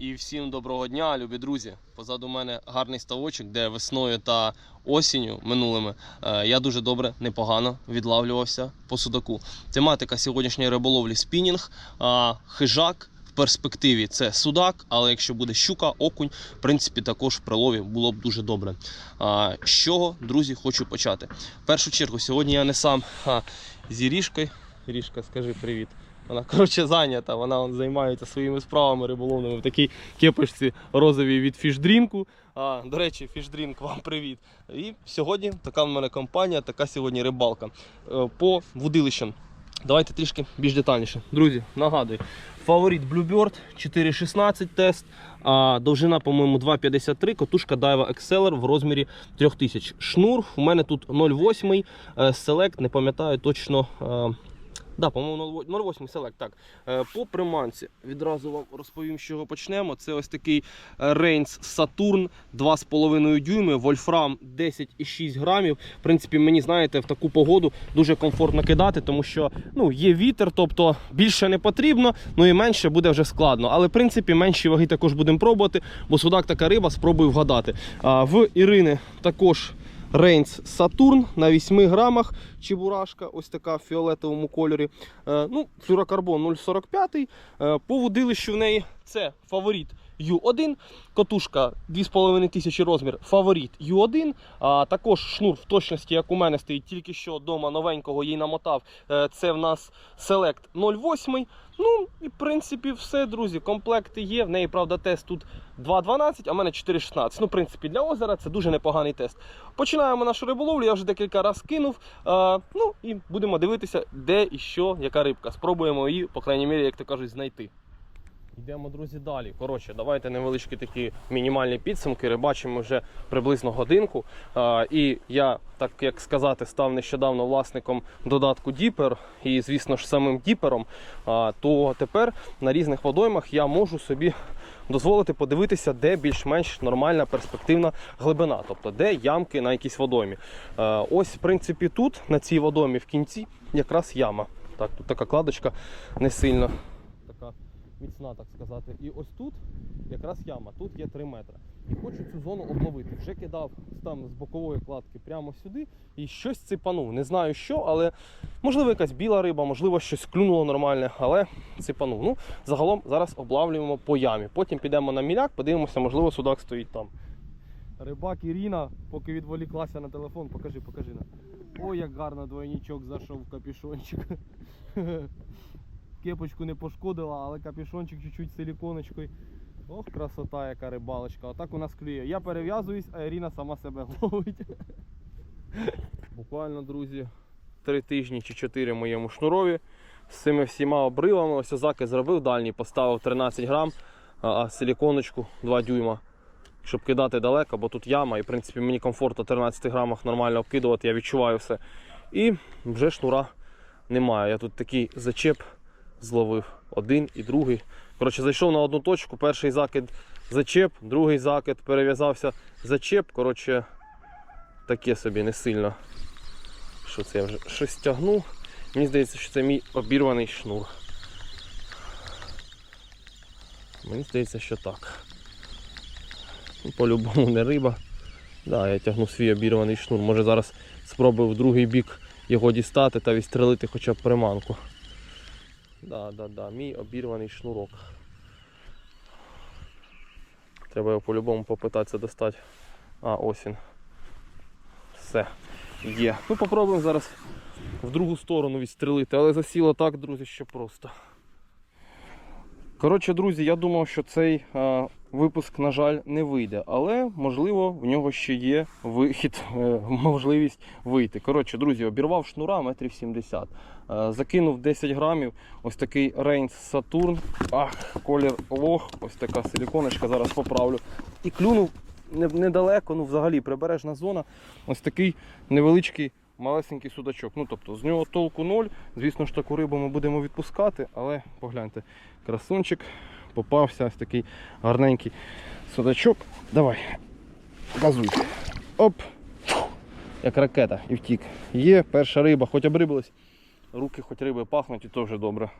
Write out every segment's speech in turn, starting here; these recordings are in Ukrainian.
І всім доброго дня, любі друзі. Позаду мене гарний ставочок, де весною та осінню минулими е, я дуже добре, непогано відлавлювався по судаку. Тематика сьогоднішньої риболовлі спінінг, хижак. В перспективі це судак, але якщо буде щука, окунь, в принципі, також в прилові було б дуже добре. А, з чого, друзі, хочу почати. В першу чергу, сьогодні я не сам а з Ірішкою. Ірішка, скажи привіт. Вона коротше зайнята, вона он, займається своїми справами риболовними в такій кепочці розовій від фішдрінку. А, до речі, фішдрінк, вам привіт. І сьогодні така в мене компанія, така сьогодні рибалка Е, по вудилищам. Давайте трішки більш детальніше. Друзі, нагадую, фаворит Bluebird 4.16 тест, а довжина, по-моєму, 2.53, котушка Daiwa Exceller в розмірі 3000. Шнур у мене тут 0,8, е, Select, не пам'ятаю точно. Да, по-моєму, 0,8 Select. Так. Е, По приманці відразу вам розповім, з чого почнемо. Це ось такий Reigns Saturn 2,5 дюйми, вольфрам 10,6 грамів. В принципі, мені знаєте, в таку погоду дуже комфортно кидати, тому що ну, є вітер, тобто більше не потрібно, ну і менше буде вже складно. Але в принципі менші ваги також будемо пробувати, бо судак така риба, спробую вгадати. В Ірини також. Рейнс Сатурн на 8 грамах. Чебурашка, ось така в фіолетовому кольорі. Е, ну, флюрокарбон 0,45. Е, по водилищу в неї це фаворит U1, котушка 2500 розмір, фаворит U1. А також шнур в точності, як у мене стоїть, тільки що вдома новенького їй намотав. Е, це в нас Select 08. Ну, і в принципі, все, друзі. Комплекти є. В неї, правда, тест тут 2.12, а в мене 4.16. Ну, в принципі, для озера це дуже непоганий тест. Починаємо нашу риболовлю. Я вже декілька разів кинув. Е, ну і будемо дивитися, де і що, яка рибка. Спробуємо її, по крайній мірі, як то кажуть, знайти. Йдемо, друзі, далі. Коротше, давайте невеличкі такі мінімальні підсумки. Рибачимо вже приблизно годинку. А, і я, так як сказати, став нещодавно власником додатку Діпер і, звісно ж, самим Діпером. А, то тепер на різних водоймах я можу собі дозволити подивитися, де більш-менш нормальна перспективна глибина, тобто де ямки на якійсь водоймі. А, ось, в принципі, тут, на цій водоймі в кінці, якраз яма. Так, тут така кладочка не сильно. Міцна, так сказати. І ось тут якраз яма, тут є 3 метри. І хочу цю зону обловити. Вже кидав там з бокової кладки прямо сюди і щось ципанув. Не знаю що, але можливо якась біла риба, можливо, щось клюнуло нормальне, але ципанув. Ну, загалом зараз облавлюємо по ямі. Потім підемо на міляк, подивимося, можливо, судак стоїть там. Рибак Ірина, поки відволіклася на телефон, покажи, покажи нам. Ой, як гарно двойничок зайшов в капюшончик. Кепочку не пошкодила, але капюшончик чуть-чуть силіконочкою. Ох, красота, яка рибалочка. Отак у нас клює. Я перев'язуюсь, а Ірина сама себе ловить. Буквально, друзі, три тижні чи чотири моєму шнурові. З цими всіма обривами. Ось заки зробив дальній, поставив 13 грам, а силіконочку 2 дюйма. Щоб кидати далеко, бо тут яма, і в принципі мені комфортно 13 грамах нормально обкидувати, я відчуваю все. І вже шнура немає. Я тут такий зачеп зловив. Один і другий. Коротше, зайшов на одну точку, перший закид зачеп, другий закид перев'язався зачеп. Коротше, таке собі не сильно. Що це я вже щось тягну. Мені здається, що це мій обірваний шнур. Мені здається, що так. Ну, По-любому не риба. Да, я тягну свій обірваний шнур. Може зараз спробую в другий бік його дістати та відстрелити хоча б приманку. Да, да, да, мій обірваний шнурок. Треба його по-любому попитатися достати. А, ось він. Все. Є. Ну попробуємо зараз в другу сторону відстрелити, але засіло так, друзі, що просто. Коротше, друзі, я думав, що цей е, випуск, на жаль, не вийде, але можливо в нього ще є вихід, е, можливість вийти. Коротше, друзі, обірвав шнура метрів 70. Е, закинув 10 грамів. Ось такий Reigns Saturn. Ах, колір лох, ось така силіконочка, зараз поправлю. І клюнув недалеко, ну взагалі прибережна зона. Ось такий невеличкий малесенький судачок. Ну тобто з нього толку ноль. Звісно ж таку рибу ми будемо відпускати, але погляньте, красунчик попався ось такий гарненький судачок. Давай, газуй. Оп! Як ракета і втік. Є перша риба, хоч обрибилась. Руки хоч риби пахнуть і то вже добре.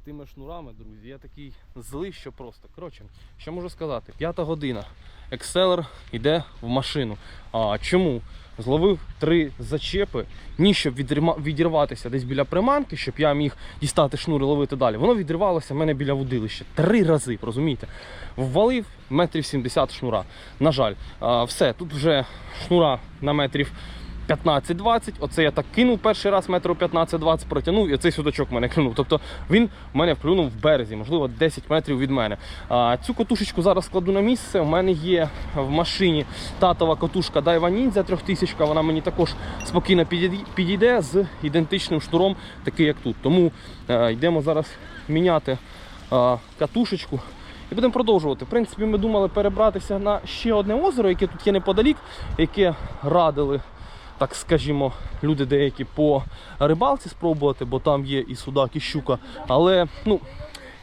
З тими шнурами, друзі, я такий злий, що просто. Коротше, що можу сказати? П'ята година. Екселер йде в машину. А чому? Зловив три зачепи, ні, щоб відірватися десь біля приманки, щоб я міг дістати шнур і ловити далі. Воно відривалося в мене біля водилища. Три рази, розумієте? Ввалив метрів 70 шнура. На жаль, все, тут вже шнура на метрів 15-20. Оце я так кинув перший раз метрів 15-20 протягнув, і оцей судачок мене клюнув. Тобто він мене вклюнув в березі, можливо, 10 метрів від мене. А, цю котушечку зараз складу на місце. У мене є в машині татова котушка Daiwa Ninja 3000. Вона мені також спокійно підійде- з ідентичним шнуром, такий як тут. Тому е, йдемо зараз міняти е, катушечку. І будемо продовжувати. В принципі, ми думали перебратися на ще одне озеро, яке тут є неподалік, яке радили, так скажімо, люди деякі по рибалці спробувати, бо там є і судак, і щука. Але, ну,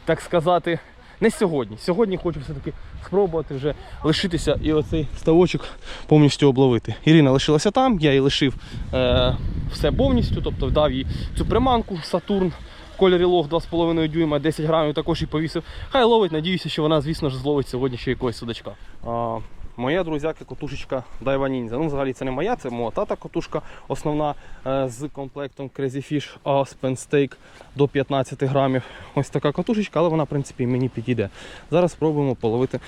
так сказати, не сьогодні. Сьогодні хочу все-таки спробувати вже лишитися і оцей ставочок повністю обловити. Ірина лишилася там, я їй лишив е, все повністю, тобто дав їй цю приманку Сатурн. в Кольорі лог 2,5 дюйма, 10 грамів також і повісив. Хай ловить, надіюся, що вона, звісно ж, зловить сьогодні ще якогось судачка. Моя друзяка котушечка Daiwa Ninja. Ну, взагалі це не моя, це мого тата котушка основна е, з комплектом Crazy Fish Aspen Steak до 15 грамів. Ось така котушечка, але вона, в принципі, мені підійде. Зараз спробуємо половити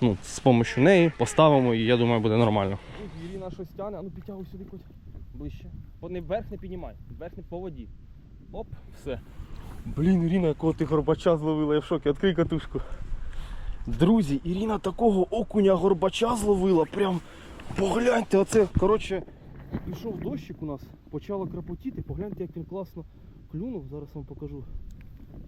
ну, з допомогою неї, поставимо і я думаю, буде нормально. Ірина щось тяне, а ну підтягуй сюди хоч ближче. От не вверх не піднімай, вверх не по воді. Оп, все. Блін, Ірина, якого ти горбача зловила, я в шокі, відкрий катушку. Друзі, Ірина такого окуня горбача зловила. Прям погляньте, оце, коротше, пішов дощик у нас, почало крапотіти. Погляньте, як він класно клюнув. Зараз вам покажу.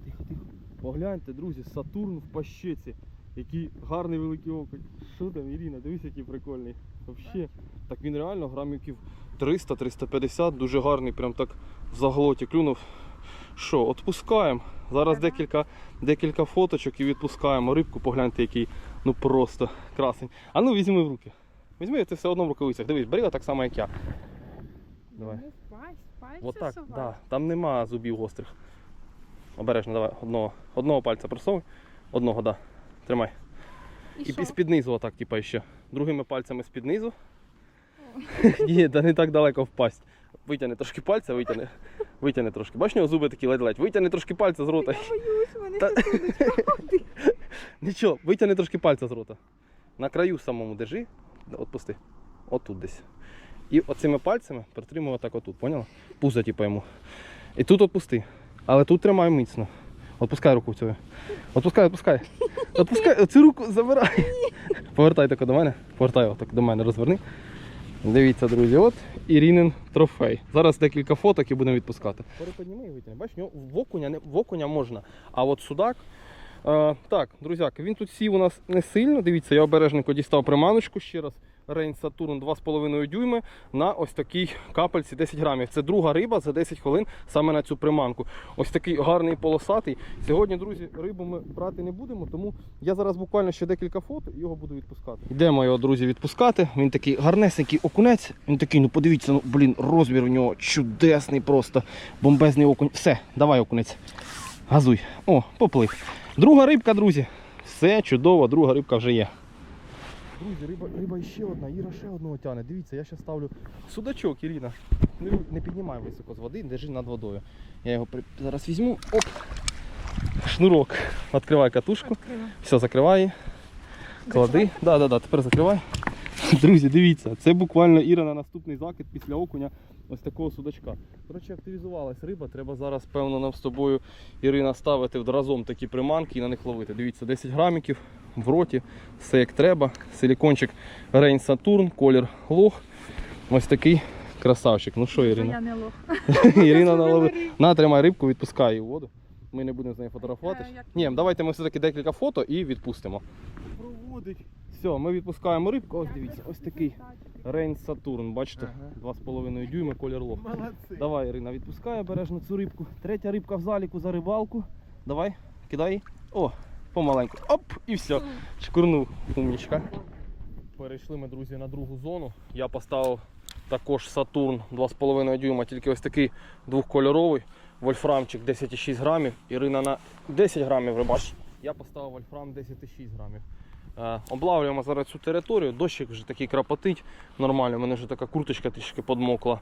Тихо, тихо. Погляньте, друзі, Сатурн в пащеці. Який гарний великий окунь. Що там, Ірина, дивись, який прикольний. Вообще. Так він реально грамів 300-350, дуже гарний, прям так в заглоті клюнув. Що, відпускаємо. Зараз декілька, декілька фоточок і відпускаємо. Рибку погляньте, який ну просто красень. А ну візьми в руки. Візьми, ти все одно в рукавицях. Дивись, бери так само, як я. Давай. Вот так, да. Там нема зубів гострих. Обережно, давай, одного, одного пальця просовуй. Одного, да. Тримай. І, І що? з-під низу, отак, типа ще. Другими пальцями з-під низу. Ні, да не так далеко впасть. Витягни трошки пальця, витягни. Витягни трошки. Бачиш, у нього зуби такі ледь-ледь. Витягни трошки пальця з рота. Я боюсь, мене Та- Нічого, витягни трошки пальця з рота. На краю самому держи, отпусти. Отут десь. І оцими пальцями притримуй отак отут, поняла? Пузо, типу йому. І тут отпусти. Але тут тримай міцно. Отпускай руку цю. Отпускай, отпускай. Отпускай, цю руку забирай. Повертай тако до мене. Повертай отак до мене, розверни. Дивіться, друзі, от Ірінин трофей. Зараз декілька фоток і будемо відпускати. Переподніми і витягни. Бачиш, в окуня, в окуня можна. А от судак. Е, так, друзяки, він тут сів у нас не сильно. Дивіться, я обережненько дістав приманочку ще раз. Рейн Сатурн 2,5 дюйми на ось такій капельці 10 грамів. Це друга риба за 10 хвилин саме на цю приманку. Ось такий гарний полосатий. Сьогодні, друзі, рибу ми брати не будемо, тому я зараз буквально ще декілька фото і його буду відпускати. Йдемо його, друзі, відпускати. Він такий гарнесенький окунець. Він такий, ну подивіться, ну блін, розмір у нього чудесний, просто бомбезний окунь. Все, давай окунець. Газуй. О, поплив. Друга рибка, друзі. Все чудово, друга рибка вже є. Друзі, риба, риба ще одна, Іра ще одного тяне. Дивіться, я ще ставлю судачок, Ірина. Не, не піднімай високо з води, держи над водою. Я його при- зараз візьму. Оп. Шнурок. Відкривай катушку. Відкрила. Все, закривай. Клади. Да, да, да, тепер закривай. Друзі, дивіться, це буквально Іра на наступний закид після окуня ось такого судачка. Коротше, активізувалась риба, треба зараз, певно, нам з тобою, Ірина, ставити разом такі приманки і на них ловити. Дивіться, 10 граміків в роті, все як треба. Силікончик Рейн Сатурн, колір лох. Ось такий красавчик. Ну що, Ірина? я не лох. Ірина налови. На, тримай рибку, відпускай її у воду. Ми не будемо з нею фотографуватись. Е, Ні, давайте ми все-таки декілька фото і відпустимо. Проводить. Все, ми відпускаємо рибку. Ось дивіться, ось такий Рейн Сатурн, бачите? 2,5 дюйми, колір лох. Молодці. Давай, Ірина, відпускай обережно цю рибку. Третя рибка в заліку за рибалку. Давай, кидай. О, помаленьку. Оп, і все. Шкурнув, умнічка. Перейшли ми, друзі, на другу зону. Я поставив також Сатурн 2,5 дюйма, тільки ось такий двохкольоровий. вольфрамчик 10,6 грамів, Ірина на 10 грамів рибачить. Я поставив вольфрам 10,6 грамів. Е, облавлюємо зараз цю територію, дощик вже такий крапотить. Нормально, в мене вже така курточка трішки подмокла. Е,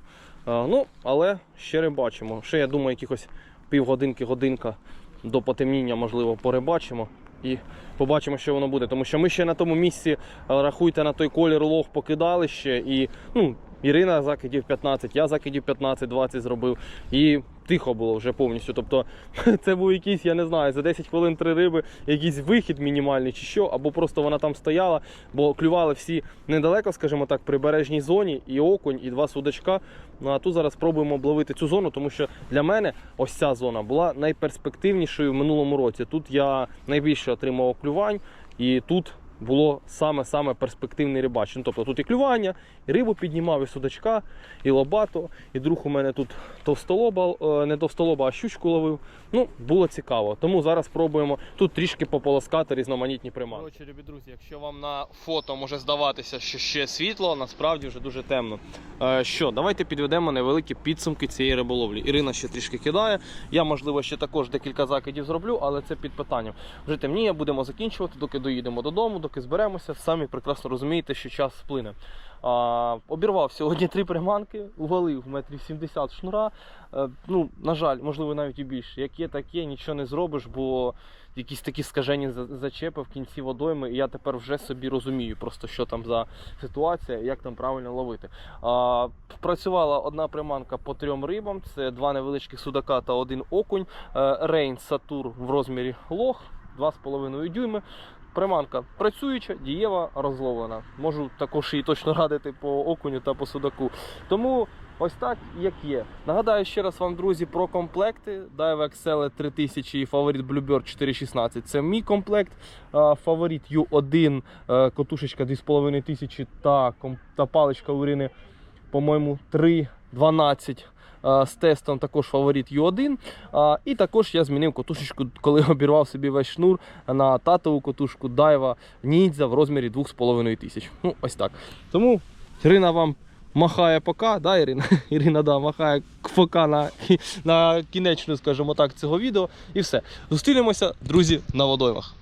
ну, але ще рибачимо. Ще я думаю, якихось півгодинки, годинка до потемніння, можливо, порибачимо. І побачимо, що воно буде. Тому що ми ще на тому місці, е, рахуйте, на той колір лох покидали ще. І ну, Ірина закидів 15, я закидів 15-20 зробив. І тихо було вже повністю. Тобто це був якийсь, я не знаю, за 10 хвилин три риби, якийсь вихід мінімальний чи що, або просто вона там стояла, бо клювали всі недалеко, скажімо так, прибережній зоні, і окунь, і два судачка. Ну а тут зараз спробуємо обловити цю зону, тому що для мене ось ця зона була найперспективнішою в минулому році. Тут я найбільше отримав клювань, і тут було саме-саме перспективний рибач. Ну, тобто тут і клювання, і рибу піднімав, і судачка, і лобато. І друг у мене тут товстолоба, е, не товстолоба, а щучку ловив. Ну, було цікаво. Тому зараз спробуємо тут трішки пополоскати різноманітні приманки. Коротше, любі друзі, якщо вам на фото може здаватися, що ще світло, насправді вже дуже темно. Е, що, давайте підведемо невеликі підсумки цієї риболовлі. Ірина ще трішки кидає. Я, можливо, ще також декілька закидів зроблю, але це під питанням. Вже темніє, будемо закінчувати, доки доїдемо додому, доки зберемося. Самі прекрасно розумієте, що час сплине. А, обірвав сьогодні три приманки, уголив метрів 70 шнура. Е, ну, на жаль, можливо, навіть і більше. Як є, так є, нічого не зробиш, бо якісь такі скажені зачепи в кінці водойми, і я тепер вже собі розумію, просто що там за ситуація, як там правильно ловити. А, працювала одна приманка по трьом рибам: це два невеличких судака та один окунь. Рейн Сатур в розмірі лох, 2,5 дюйми. Приманка працююча, дієва, розловлена. Можу також її точно радити по окуню та по судаку. Тому ось так, як є. Нагадаю ще раз вам, друзі, про комплекти. Dive XL 3000 і фаворит Bluebird 416 це мій комплект. Фаворит U1, е, котушечка 2500 та та паличка Уріни, по-моєму, 3 12. З тестом також фаворит U1. І також я змінив котушечку, коли обірвав собі весь шнур на татову котушку Дайва нідзя в розмірі 2,5 тисяч. Ну, ось так. Тому Ірина вам махає пока, да, Ірина Ірина да, махає пока на на кінечну, скажімо так, цього відео. І все. Зустрінемося, друзі, на водоймах.